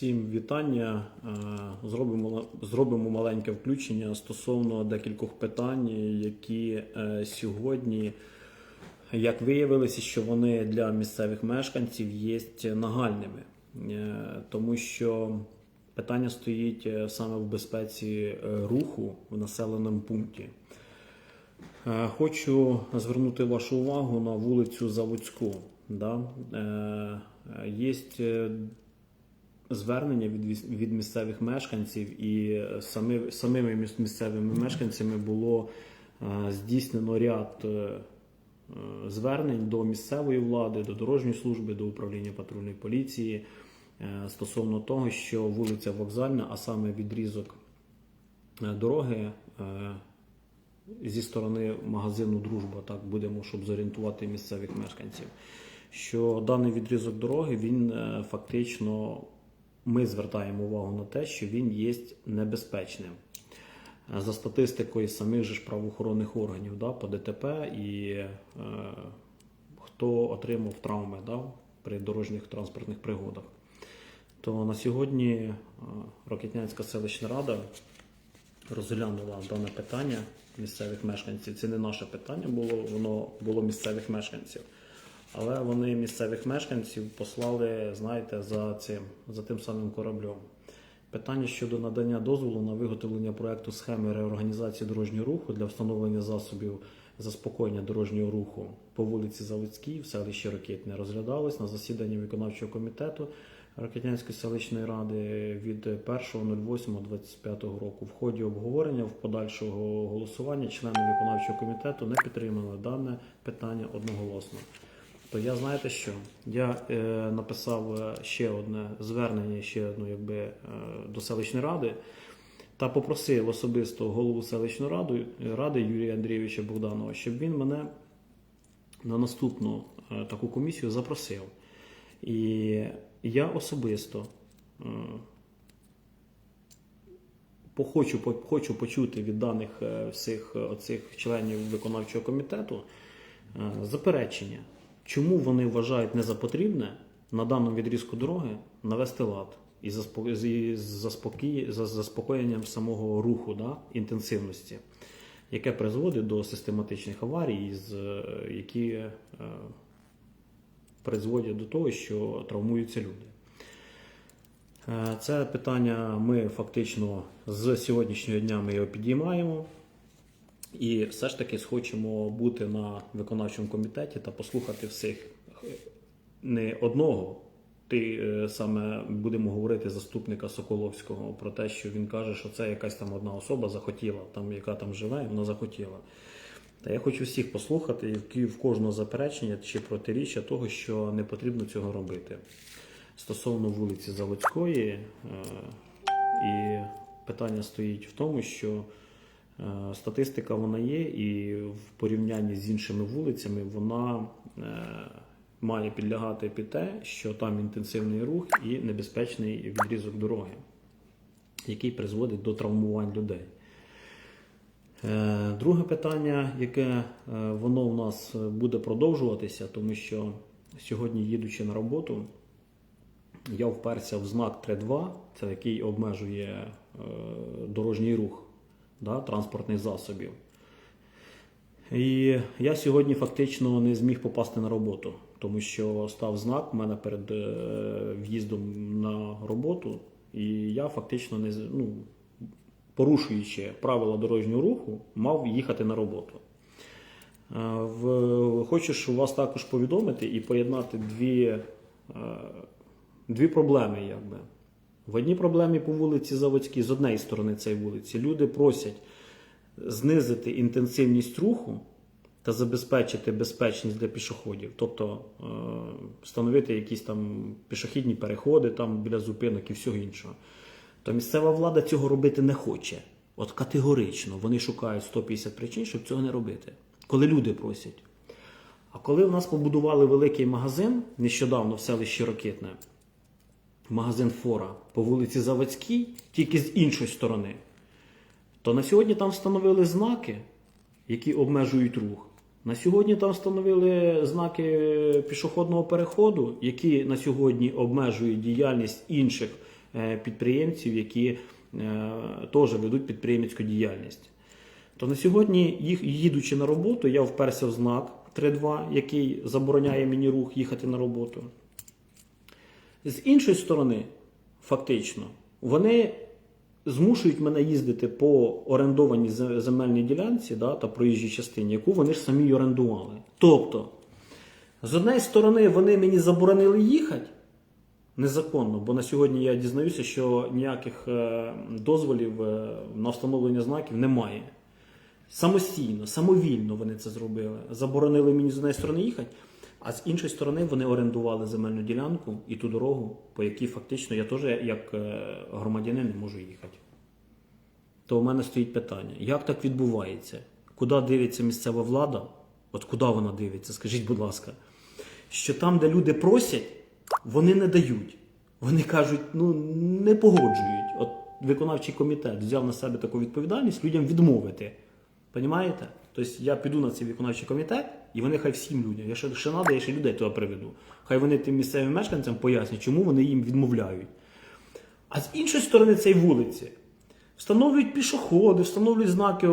Всім вітання. Е, Зробимо, зробимо маленьке включення стосовно декількох питань, які е, сьогодні, як виявилося, що вони для місцевих мешканців є нагальними, Е, тому що питання стоїть саме в безпеці руху в населеному пункті. Хочу звернути вашу увагу на вулицю Заводську. Да? Є звернення від, від місцевих мешканців, і самі, самими місцевими мешканцями було е, здійснено ряд е, е, звернень до місцевої влади, до дорожньої служби, до управління патрульної поліції е, стосовно того, що вулиця Вокзальна, а саме відрізок е, дороги. е, зі сторони магазину Дружба, так будемо, щоб зорієнтувати місцевих мешканців. Що даний відрізок дороги він е, фактично ми звертаємо увагу на те, що він є небезпечним. За статистикою самих же ж правоохоронних органів да, по ДТП і е, хто отримав травми да, при дорожніх транспортних пригодах. То на сьогодні е, Рокетнянська селищна рада розглянула дане питання місцевих мешканців. Це не наше питання було, воно було місцевих мешканців. Але вони місцевих мешканців послали, знаєте, за цим, за тим самим кораблем. Питання щодо надання дозволу на виготовлення проекту схеми реорганізації дорожнього руху для встановлення засобів заспокоєння дорожнього руху по вулиці Заводській в селищі Ракетне розглядалось на засіданні виконавчого комітету Ракетнянської селищної ради від 1.08.25 року. В ході обговорення в подальшого голосування члени виконавчого комітету не підтримали дане питання одноголосно. То я знаєте що? Я е, написав е, ще одне звернення, ще одну якби е, до селищної ради та попросив особисто голову селищної ради, ради Юрія Андрійовича Богданова, щоб він мене на наступну е, таку комісію запросив. І я особисто е, похочу, по- хочу почути від даних е, всіх е, оцих членів виконавчого комітету е, заперечення, чому вони вважають не за потрібне на даному відрізку дороги навести лад за заспокоєнням самого руху да, інтенсивності, яке призводить до систематичних аварій, які е, призводять до того, що травмуються люди. Е, Це питання ми фактично з сьогоднішнього дня ми його підіймаємо. І все ж таки схочемо бути на виконавчому комітеті та послухати всіх не одного. Ти е, саме будемо говорити заступника Соколовського про те, що він каже, що це якась там одна особа захотіла, там яка там живе, вона захотіла. Та я хочу всіх послухати, які в кожного заперечення чи протиріччя того, що не потрібно цього робити. Стосовно вулиці Заводської, е, і питання стоїть в тому, що статистика вона є, і в порівнянні з іншими вулицями вона е, має підлягати під те, що там інтенсивний рух і небезпечний відрізок дороги, який призводить до травмувань людей. Е, Друге питання, яке е, воно у нас буде продовжуватися, тому що сьогодні, їдучи на роботу, я вперся в знак 3.2, це який обмежує е, дорожній рух да, транспортних засобів. І я сьогодні фактично не зміг попасти на роботу, тому що став знак у мене перед е, в'їздом на роботу, і я фактично не ну, порушуючи правила дорожнього руху, мав їхати на роботу. Е, В, хочу вас також повідомити і поєднати дві, е, дві проблеми. Якби. В одній проблемі по вулиці Заводській, з однієї сторони цієї вулиці, люди просять знизити інтенсивність руху та забезпечити безпечність для пішоходів, тобто е, встановити якісь там пішохідні переходи там біля зупинок і всього іншого. То місцева влада цього робити не хоче. От категорично вони шукають 150 причин, щоб цього не робити. Коли люди просять. А коли у нас побудували великий магазин нещодавно в селищі Ракетне, магазин Фора по вулиці Заводській, тільки з іншої сторони, то на сьогодні там встановили знаки, які обмежують рух. На сьогодні там встановили знаки пішохідного переходу, які на сьогодні обмежують діяльність інших е, підприємців, які е, теж ведуть підприємницьку діяльність. То на сьогодні, їх, їдучи на роботу, я вперся в знак 3.2, який забороняє мені рух їхати на роботу. З іншої сторони, фактично, вони змушують мене їздити по орендованій земельній ділянці да, та проїжджій частині, яку вони ж самі орендували. Тобто, з однієї сторони, вони мені заборонили їхати незаконно, бо на сьогодні я дізнаюся, що ніяких е, дозволів е, на встановлення знаків немає. Самостійно, самовільно вони це зробили. Заборонили мені з однієї сторони їхати, а з іншої сторони вони орендували земельну ділянку і ту дорогу, по якій фактично я теж як е, громадянин не можу їхати. То у мене стоїть питання: як так відбувається? Куди дивиться місцева влада? От куди вона дивиться? Скажіть, будь ласка, що там, де люди просять, вони не дають. Вони кажуть, ну не погоджують. От виконавчий комітет взяв на себе таку відповідальність людям відмовити. Понімаєте? Тобто я піду на цей виконавчий комітет, і вони хай всім людям. Я ще, ще я ще людей туди приведу. Хай вони тим місцевим мешканцям пояснять, чому вони їм відмовляють. А з іншої сторони цієї вулиці встановлюють пішоходи, встановлюють знаки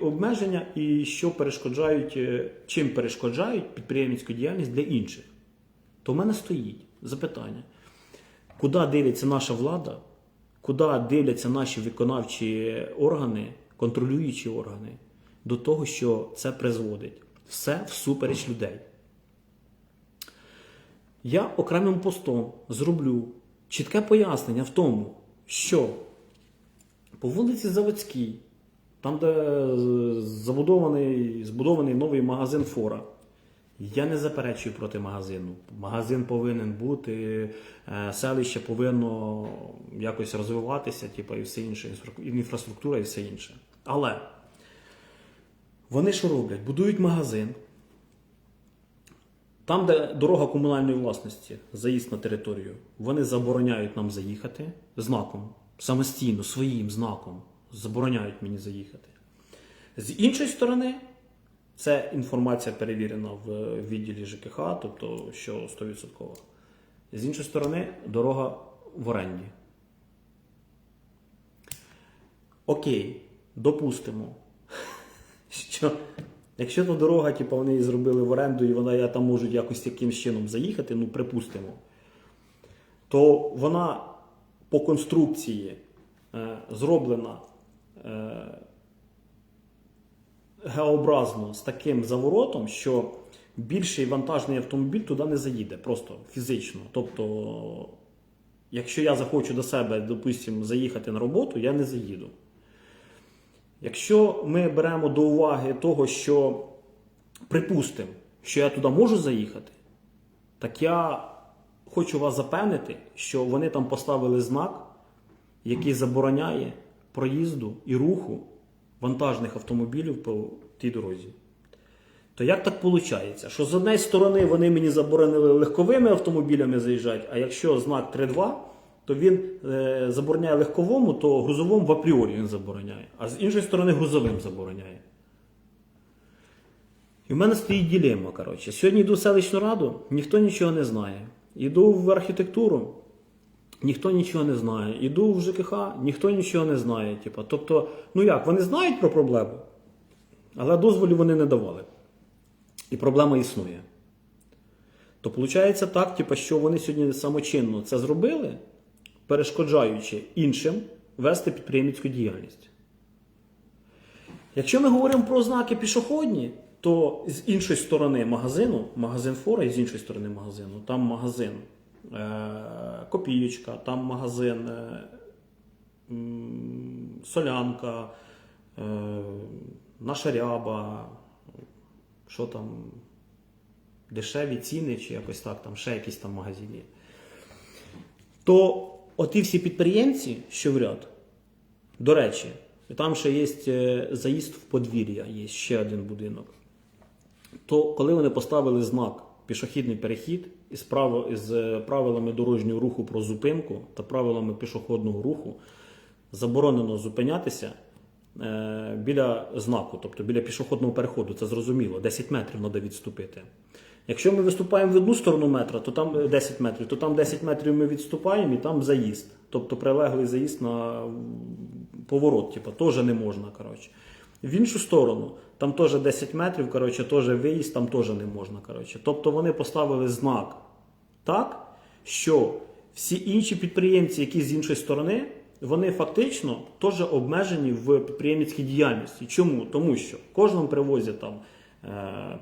обмеження і що перешкоджають, е, чим перешкоджають підприємницьку діяльність для інших. То в мене стоїть запитання: куди дивиться наша влада, куди дивляться наші виконавчі органи, контролюючі органи, до того, що це призводить. Все всупереч людей. Я окремим постом зроблю чітке пояснення в тому, що по вулиці Заводській, там, де забудований, збудований новий магазин Фора, я не заперечую проти магазину. Магазин повинен бути, е, селище повинно якось розвиватися, типу, і все інше, інфраструктура і все інше. Але вони що роблять? Будують магазин. Там, де дорога комунальної власності, заїзд на територію, вони забороняють нам заїхати знаком, самостійно, своїм знаком забороняють мені заїхати. З іншої сторони, це інформація перевірена в відділі ЖКХ, тобто що 100%. З іншої сторони, дорога в оренді. Окей, допустимо, що якщо та дорога, типу, вони її зробили в оренду і вона я там можуть якось якимсь чином заїхати, ну припустимо, то вона по конструкції е, зроблена е, геобразно з таким заворотом, що більший вантажний автомобіль туди не заїде, просто фізично. Тобто, якщо я захочу до себе, допустимо, заїхати на роботу, я не заїду. Якщо ми беремо до уваги того, що припустимо, що я туди можу заїхати, так я хочу вас запевнити, що вони там поставили знак, який забороняє проїзду і руху вантажних автомобілів по тій дорозі. То як так виходить? Що з однієї сторони вони мені заборонили легковими автомобілями заїжджати, а якщо знак 3.2, то він е, забороняє легковому, то грузовому в апріорі він забороняє. А з іншої сторони грузовим забороняє. І в мене стоїть ділема, коротше. Сьогодні йду в селищну раду, ніхто нічого не знає. Йду в архітектуру, ніхто нічого не знає. Іду в ЖКХ, ніхто нічого не знає. Типа. Тобто, ну як, вони знають про проблему, але дозволів вони не давали. І проблема існує. То виходить так, типу, що вони сьогодні самочинно це зробили, перешкоджаючи іншим вести підприємницьку діяльність. Якщо ми говоримо про знаки пішохідні, то з іншої сторони магазину, магазин Фора, і з іншої сторони магазину, там магазин е- Копієчка, там магазин е- Солянка, е- Наша Ряба, що там, дешеві ціни, чи якось так, там ще якісь там магазини. То оті всі підприємці, що в ряд, до речі, там ще є е, заїзд в подвір'я, є ще один будинок. То коли вони поставили знак пішохідний перехід із, із е, правилами дорожнього руху про зупинку та правилами пішохідного руху, заборонено зупинятися е, біля знаку, тобто біля пішохідного переходу, це зрозуміло, 10 метрів треба відступити. Якщо ми виступаємо в одну сторону метра, то там е, 10 метрів, то там 10 метрів ми відступаємо і там заїзд. Тобто прилеглий заїзд на поворот, типу, теж не можна. Коротше. В іншу сторону, там теж 10 метрів, коротше, теж виїзд, там теж не можна. Коротше. Тобто вони поставили знак так, що всі інші підприємці, які з іншої сторони, вони фактично теж обмежені в підприємницькій діяльності. Чому? Тому що кожному привозять там е,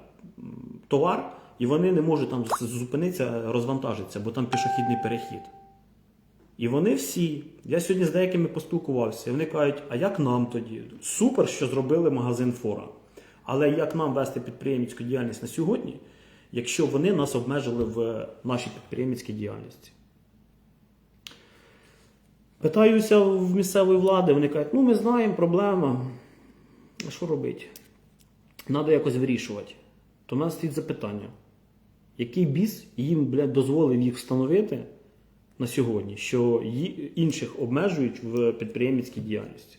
товар, і вони не можуть там зупинитися, розвантажитися, бо там пішохідний перехід. І вони всі, я сьогодні з деякими поспілкувався, і вони кажуть, а як нам тоді? Супер, що зробили магазин Фора. Але як нам вести підприємницьку діяльність на сьогодні, якщо вони нас обмежили в нашій підприємницькій діяльності? Питаюся в місцевої влади, вони кажуть, ну ми знаємо, проблема. А що робити? Треба якось вирішувати. То в нас стоїть запитання. Який біс їм блядь, дозволив їх встановити на сьогодні, що інших обмежують в підприємницькій діяльності?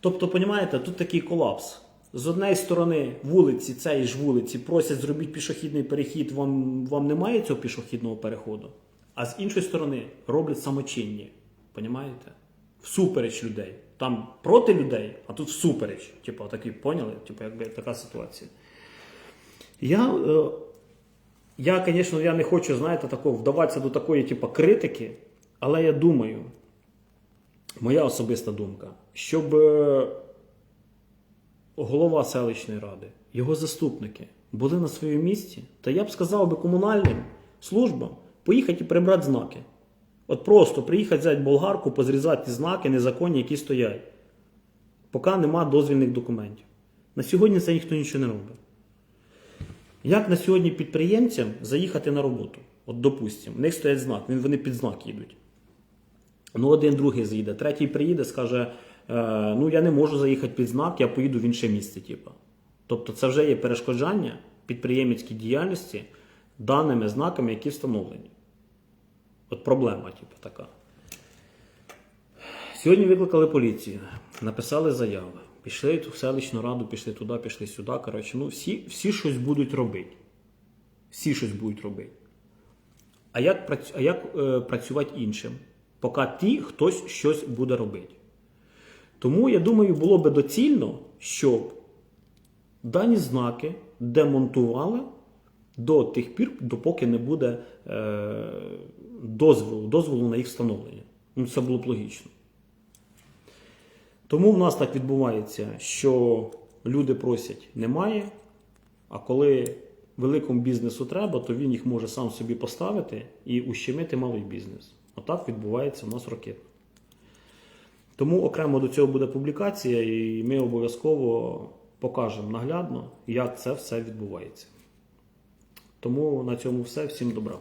Тобто, понімаєте, тут такий колапс. З однієї сторони, вулиці, цієї ж вулиці просять зробіть пішохідний перехід, вам, вам немає цього пішохідного переходу. А з іншої сторони роблять самочинні. Понімаєте? Всупереч людей. Там проти людей, а тут всупереч. Типу, такі, поняли? Типу, якби така ситуація. Я, е, я, звісно, я не хочу, знаєте, такого вдаватися до такої, типу, критики, але я думаю, моя особиста думка, щоб е, голова селищної ради, його заступники були на своєму місці, та я б сказав би комунальним службам поїхати і прибрати знаки. От просто приїхати взяти болгарку, позрізати знаки незаконні, які стоять, поки нема дозвільних документів. На сьогодні це ніхто нічого не робить. Як на сьогодні підприємцям заїхати на роботу? От, допустимо, в них стоять знак, вони під знак їдуть. Ну, один другий заїде, третій приїде, скаже: е, ну я не можу заїхати під знак, я поїду в інше місце. Типу. Тобто це вже є перешкоджання підприємницькій діяльності даними знаками, які встановлені. От проблема, типу, така. Сьогодні викликали поліцію, написали заяви, пішли в селищну раду, пішли туди, пішли сюди. Коротше, ну всі, всі щось будуть робити. Всі щось будуть робити. А як, а як е, працювати іншим? Поки ті хтось щось буде робити. Тому я думаю, було би доцільно, щоб дані знаки демонтували до тих пір, допоки не буде е, дозволу, дозволу на їх встановлення. Ну, це було б логічно. Тому в нас так відбувається, що люди просять немає, а коли великому бізнесу треба, то він їх може сам собі поставити і ущемити малий бізнес. Отак відбувається в нас ракетно. Тому окремо до цього буде публікація, і ми обов'язково покажемо наглядно, як це все відбувається. Тому на цьому все. Всім добра.